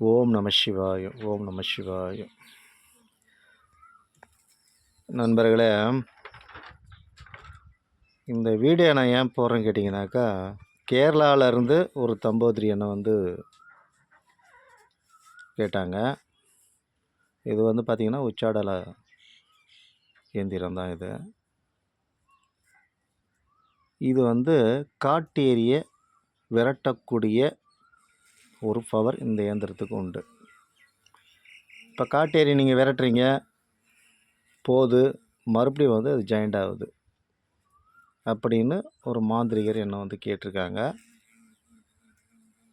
ஓம் நம சிவாயம் ஓம் நம சிவாயம் நண்பர்களே இந்த வீடியோ நான் ஏன் போகிறேன்னு கேட்டிங்கனாக்கா கேரளாவிலேருந்து ஒரு தம்போதிரி அண்ணன் வந்து கேட்டாங்க. இது வந்து பார்த்திங்கன்னா உச்சாடல இயந்திரம் தான் இது. இது வந்து காட்டேரிய விரட்டக்கூடிய ஒரு பவர் இந்த இயந்திரத்துக்கு உண்டு. இப்போ காட்டேரி நீங்கள் விரட்டுறீங்க போது மறுபடியும் வந்து அது ஜாயிண்ட் ஆகுது. அப்படின்னு ஒரு மாந்திரிகர் என்னை வந்து கேட்டிருக்காங்க.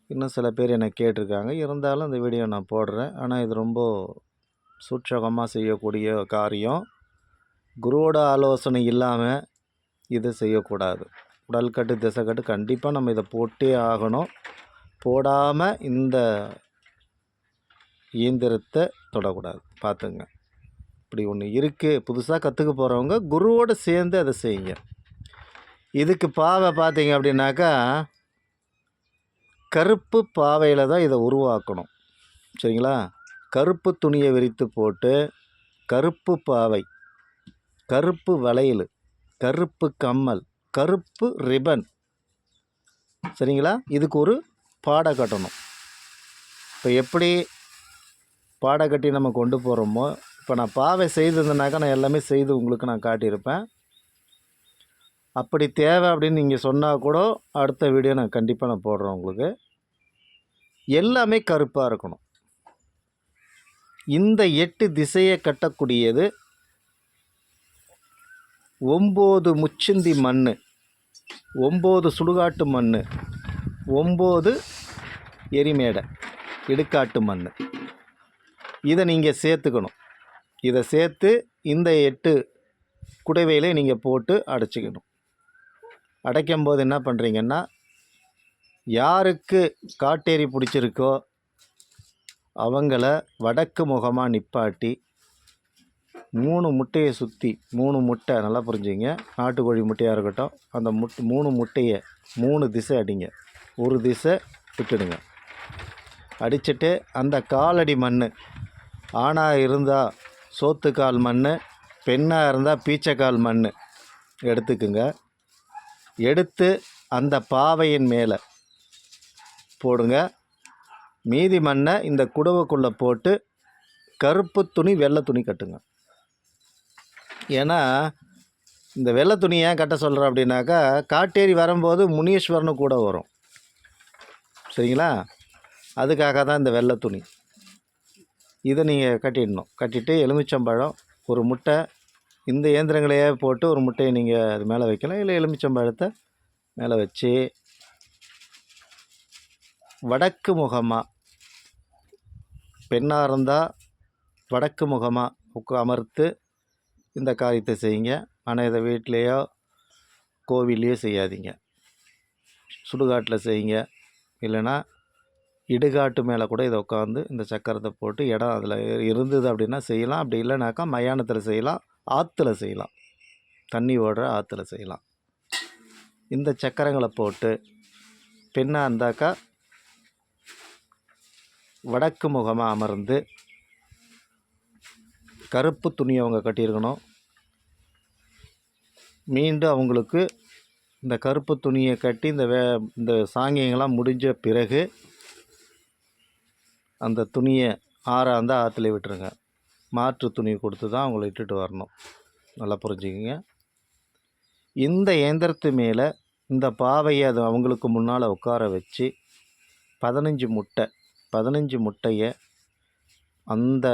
இன்னும் சில பேர் என்னை கேட்டிருக்காங்க. இருந்தாலும் இந்த வீடியோ நான் போடுறேன். ஆனால் இது ரொம்ப சூட்சகமாக செய்யக்கூடிய காரியம். குருவோட ஆலோசனை இல்லாமல் இதை செய்யக்கூடாது. உடல்கட்டு திசைக்கட்டு கண்டிப்பாக நம்ம இதை போட்டே ஆகணும். போடாமல் இந்த இயந்திரத்தை தொடக்கூடாது. பார்த்துங்க. இப்படி ஒன்று இருக்குது புதுசாக கற்றுக்க போகிறவங்க குருவோடு சேர்ந்து அதை செய்யுங்க. இதுக்கு பாவை பார்த்தீங்க அப்படின்னாக்கா கருப்பு பாவையில் தான் இதை உருவாக்கணும். சரிங்களா? கருப்பு துணியை விரித்து போட்டு கருப்பு பாவை கருப்பு வளையல் கருப்பு கம்மல் கருப்பு ரிப்பன். சரிங்களா? இதுக்கு ஒரு பாடை கட்டணும். இப்போ எப்படி பாடை கட்டி நம்ம கொண்டு போகிறோமோ இப்போ நான் பாவை செய்திருந்தேனாக்கா நான் எல்லாமே செய்து உங்களுக்கு நான் காட்டியிருப்பேன். அப்படி தேவை அப்படின்னு நீங்கள் சொன்னால் கூட அடுத்த வீடியோ நான் கண்டிப்பாக நான் போடுறேன் உங்களுக்கு. எல்லாமே கருப்பாக இருக்கணும். இந்த எட்டு திசையை கட்டக்கூடியது ஒம்பது முச்சந்தி மண் ஒம்பது சுடுகாட்டு மண் ஒம்பது எரிமேடை இடுக்காட்டு மண் இதை நீங்கள் சேர்த்துக்கணும். இதை சேர்த்து இந்த எட்டு குடைவையிலே நீங்கள் போட்டு அடைச்சிக்கணும். அடைக்கும் போது என்ன பண்ணுறீங்கன்னா யாருக்கு காட்டேரி பிடிச்சிருக்கோ அவங்கள வடக்கு முகமாக நிப்பாட்டி மூணு முட்டையை சுற்றி மூணு முட்டை நல்லா புரிஞ்சுங்க நாட்டுக்கோழி முட்டையாக இருக்கட்டும் அந்த முட் மூணு முட்டையை மூணு திசை அடிங்க. ஒரு திசை விட்டுடுங்க. அடிச்சுட்டு அந்த காலடி மண் ஆணாக இருந்தால் சோத்துக்கால் மண் பெண்ணாக இருந்தால் பீச்சக்கால் மண் எடுத்துக்குங்க. எடுத்து அந்த பாவையின் மேலே போடுங்க. மீதி மண்ணை இந்த குடவுக்குள்ளே போட்டு கருப்பு துணி வெள்ளை துணி கட்டுங்க. ஏன்னா இந்த வெள்ளை துணி ஏன் கட்ட சொல்கிறேன் அப்படின்னாக்கா காட்டேரி வரும்போது முனீஸ்வரனு கூட வரும். சரிங்களா? அதுக்காக தான் இந்த வெள்ளை துணி. இதை நீங்கள் கட்டிடணும். கட்டிட்டு எலுமிச்சம்பழம் ஒரு முட்டை இந்த இயந்திரங்களையே போட்டு ஒரு முட்டையை நீங்கள் அது மேலே வைக்கலாம். இல்லை எலுமிச்சம்பழத்தை மேலே வச்சு வடக்கு முகமாக பெண்ணாக இருந்தால் வடக்கு முகமாக உட்கா அமர்த்து இந்த காரியத்தை செய்யுங்க. ஆனால் இதை வீட்லேயோ கோவில்லையோ செய்யாதீங்க. சுடுகாட்டில் செய்யுங்க. இல்லைன்னா இடுகாட்டு மேலே கூட இதை உட்காந்து இந்த சக்கரத்தை போட்டு இடம் அதில் இருந்தது அப்படின்னா செய்யலாம். அப்படி இல்லைனாக்கா மயானத்தில் செய்யலாம். ஆற்றுல செய்யலாம். தண்ணி ஓடுற ஆற்றுல செய்யலாம். இந்த சக்கரங்களை போட்டு பெண்ணாக இருந்தாக்கா வடக்கு முகமாக அமர்ந்து கருப்பு துணியை அவங்க கட்டியிருக்கணும். மீண்டும் அவங்களுக்கு இந்த கருப்பு துணியை கட்டி இந்த வே இந்த சாங்கியங்கள்லாம் முடிஞ்ச பிறகு அந்த துணியை ஆறாந்த ஆற்றுல விட்டுருங்க. மாற்று துணி கொடுத்து தான் அவங்கள இட்டுட்டு வரணும். நல்லா புரிஞ்சுக்கிங்க. இந்த இயந்திரத்து மேலே இந்த பாவையை அது அவங்களுக்கு முன்னால் உட்கார வச்சு பதினஞ்சு முட்டை பதினஞ்சு முட்டையை அந்த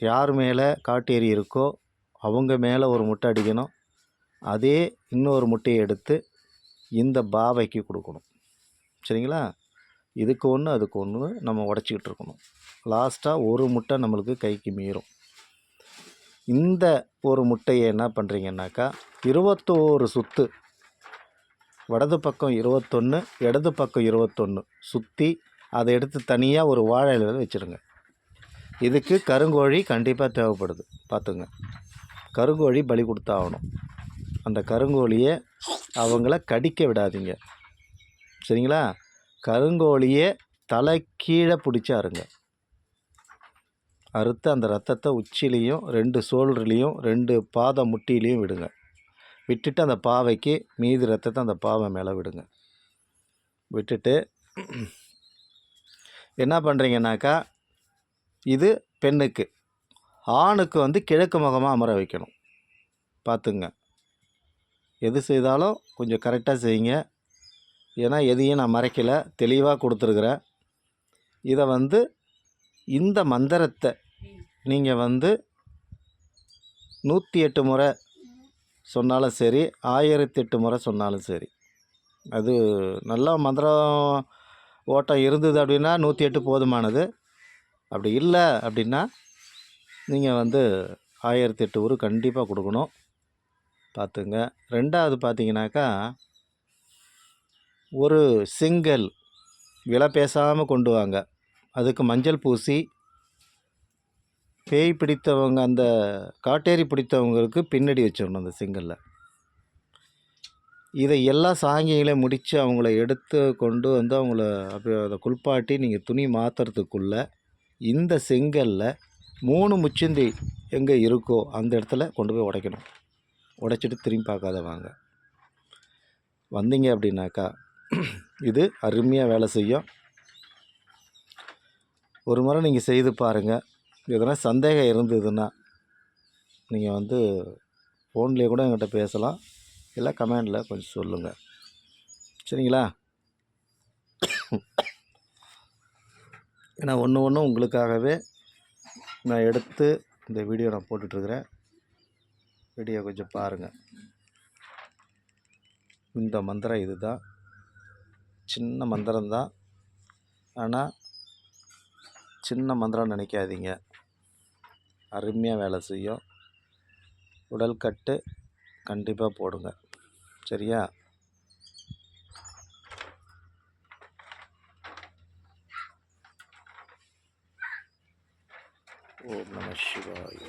யார் மேலே காட்டேரி இருக்கோ அவங்க மேலே ஒரு முட்டை அடிக்கணும். அதே இன்னொரு முட்டையை எடுத்து இந்த பாவைக்கு கொடுக்கணும். சரிங்களா? இதுக்கு ஒன்று அதுக்கு ஒன்று நம்ம உடச்சிக்கிட்டு இருக்கணும். லாஸ்ட்டாக ஒரு முட்டை நம்மளுக்கு கைக்கு மீறும். இந்த ஒரு முட்டையை என்ன பண்ணுறீங்கன்னாக்கா இருபத்தோரு சுற்று வடது பக்கம் இருபத்தொன்று இடது பக்கம் இருபத்தொன்று சுற்றி அதை எடுத்து தனியாக ஒரு வாழை வச்சுருங்க. இதுக்கு கருங்கோழி கண்டிப்பாக தேவைப்படுது. பார்த்துங்க. கருங்கோழி பலி கொடுத்தாகணும். அந்த கருங்கோழியை அவங்கள கடிக்க விடாதீங்க. சரிங்களா? கருங்கோழியை தலை கீழே பிடிச்சாருங்க. அறுத்து அந்த ரத்தத்தை உச்சிலையும் ரெண்டு சோல்டர்லேயும் ரெண்டு பாத முட்டிலையும் விடுங்க. விட்டுட்டு அந்த பாவைக்கு மீதி ரத்தத்தை அந்த பாவை மேலே விடுங்க. விட்டுட்டு என்ன பண்ணுறீங்கனாக்கா இது பெண்ணுக்கு. ஆணுக்கு வந்து கிழக்கு முகமாக அமர வைக்கணும். பார்த்துங்க. எது செய்தாலும் கொஞ்சம் கரெக்டாக செய்யுங்க. ஏன்னா எதையும் நான் மறைக்கலை. தெளிவாக கொடுத்துருக்குறேன். இதை வந்து இந்த மந்திரத்தை நீங்கள் வந்து நூற்றி எட்டு முறை சொன்னாலும் சரி ஆயிரத்தி எட்டு முறை சொன்னாலும் சரி. அது நல்லா மந்திரம் ஓட்டம் இருந்தது அப்படின்னா நூற்றி எட்டு போதுமானது. அப்படி இல்லை அப்படின்னா நீங்கள் வந்து ஆயிரத்தி எட்டு ஊர் கண்டிப்பாக கொடுக்கணும். பார்த்துங்க. ரெண்டாவது பார்த்தீங்கன்னாக்கா ஒரு செங்கல் விலை பேசாமல் கொண்டு வாங்க. அதுக்கு மஞ்சள் பூசி பேய் பிடித்தவங்க அந்த காட்டேரி பிடித்தவங்களுக்கு பின்னாடி வச்சிடணும் அந்த செங்கல்ல. இதை எல்லா சாங்கியங்களையும் முடித்து அவங்கள எடுத்து கொண்டு வந்து அவங்கள அப்படி அதை குளிப்பாட்டி நீங்கள் துணி மாற்றுறதுக்குள்ளே இந்த செங்கலில் மூணு முச்சந்தி எங்கே இருக்கோ அந்த இடத்துல கொண்டு போய் உடைக்கணும். உடைச்சிட்டு திரும்பி பார்க்காத வாங்க. வந்தீங்க அப்படின்னாக்கா இது அருமையாக வேலை செய்யும். ஒரு முறை நீங்கள் செய்து பாருங்கள் எதனா சந்தேகம் இருந்ததுன்னா நீங்கள் வந்து ஃபோன்லேயே கூட என்கிட்ட பேசலாம். இல்லை கமெண்டில் கொஞ்சம் சொல்லுங்கள் சரிங்களா? ஏன்னா ஒன்று ஒன்று உங்களுக்காகவே நான் எடுத்து இந்த வீடியோ நான் போட்டுட்ருக்குறேன் வீடியோ கொஞ்சம் பாருங்கள் இந்த மந்திரம் இதுதான். சின்ன மந்திரம்தான். ஆனால் சின்ன மந்திரம் நினைக்காதீங்க. அருமையாக வேலை செய்யும். உடல் கட்டு கண்டிப்பாக போடுங்க. சரியா? ஓம் நம சிவாய.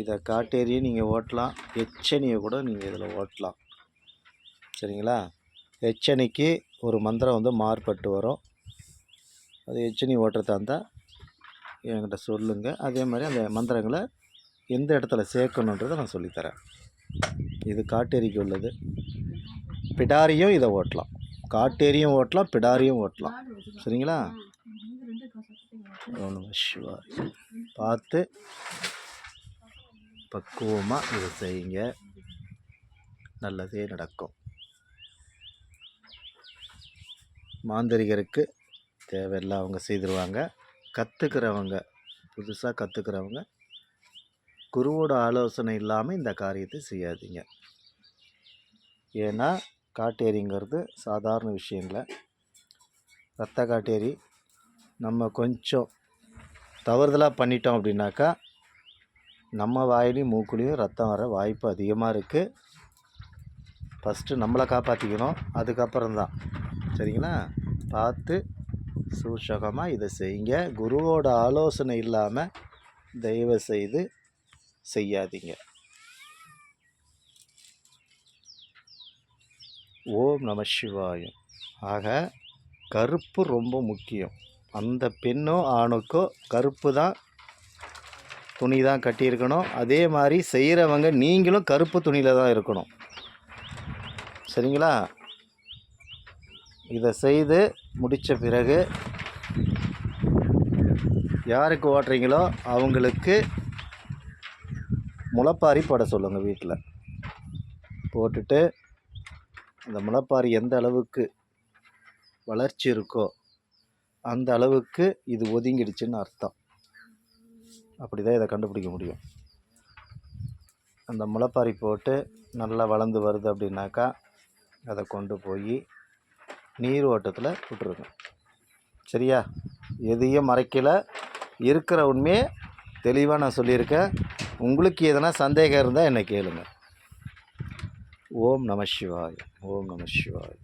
இதை காட்டேரியை நீங்கள் ஓட்டலாம். எச்சனியை கூட நீங்கள் இதில் ஓட்டலாம். சரிங்களா? எச்சனிக்கு ஒரு மந்திரம் வந்து மாறுபட்டு வரும். அது எச்சனி ஓட்டுறதா இருந்தால் என்கிட்ட சொல்லுங்கள் அதே மாதிரி அந்த மந்திரங்களை எந்த இடத்துல சேர்க்கணுன்றதை நான் சொல்லித்தரேன். இது காட்டேரிக்கு உள்ளது. பிடாரியும் இதை ஓட்டலாம். காட்டேரியும் ஓட்டலாம் பிடாரியும் ஓட்டலாம். சரிங்களா? சிவாய். பார்த்து பக்குவமாக இதை செய்யுங்க. நல்லதே நடக்கும். மாந்திரிகருக்கு தேவையில்லை அவங்க செய்திருவாங்க. கற்றுக்கிறவங்க புதுசாக கற்றுக்கிறவங்க குருவோட ஆலோசனை இல்லாமல் இந்த காரியத்தை செய்யாதீங்க. ஏன்னா காட்டேரிங்கிறது சாதாரண விஷயங்கள. ரத்த காட்டேரி நம்ம கொஞ்சம் தவறுதலாக பண்ணிட்டோம் அப்படின்னாக்கா நம்ம வாயிலையும் மூக்குலேயும் ரத்தம் வர வாய்ப்பு அதிகமாக இருக்குது ஃபஸ்ட்டு நம்மளை காப்பாற்றிக்கணும் அதுக்கப்புறம் தான். சரிங்களா? பார்த்து சூஷகமாக இதை செய்யுங்க. குருவோட ஆலோசனை இல்லாமல் தயவு செய்து செய்யாதீங்க. ஓம் நம சிவாயம் ஆக கருப்பு ரொம்ப முக்கியம். அந்த பெண்ணோ ஆணுக்கோ கருப்பு தான் துணி தான் கட்டியிருக்கணும். அதே மாதிரி செய்கிறவங்க நீங்களும் கருப்பு துணியில் தான் இருக்கணும். சரிங்களா? இதை செய்து முடித்த பிறகு யாருக்கு ஓட்டுறீங்களோ அவங்களுக்கு முளைப்பாரி போட சொல்லுங்கள் வீட்டில் போட்டுட்டு அந்த முளைப்பாரி எந்த அளவுக்கு வளர்ச்சி இருக்கோ அந்த அளவுக்கு இது ஒதுங்கிடுச்சுன்னு அர்த்தம். அப்படி தான் இதை கண்டுபிடிக்க முடியும். அந்த முளைப்பாரி போட்டு நல்லா வளர்ந்து வருது அப்படின்னாக்கா அதை கொண்டு போய் நீர் ஓட்டத்தில் விட்டுருங்க. சரியா? எதையும் மறைக்கல. இருக்கிற உண்மையை தெளிவாக நான் சொல்லியிருக்கேன். உங்களுக்கு எதனா சந்தேகம் இருந்தால் என்னை கேளுங்க. ஓம் நம சிவாய். ஓம் நம சிவாய்.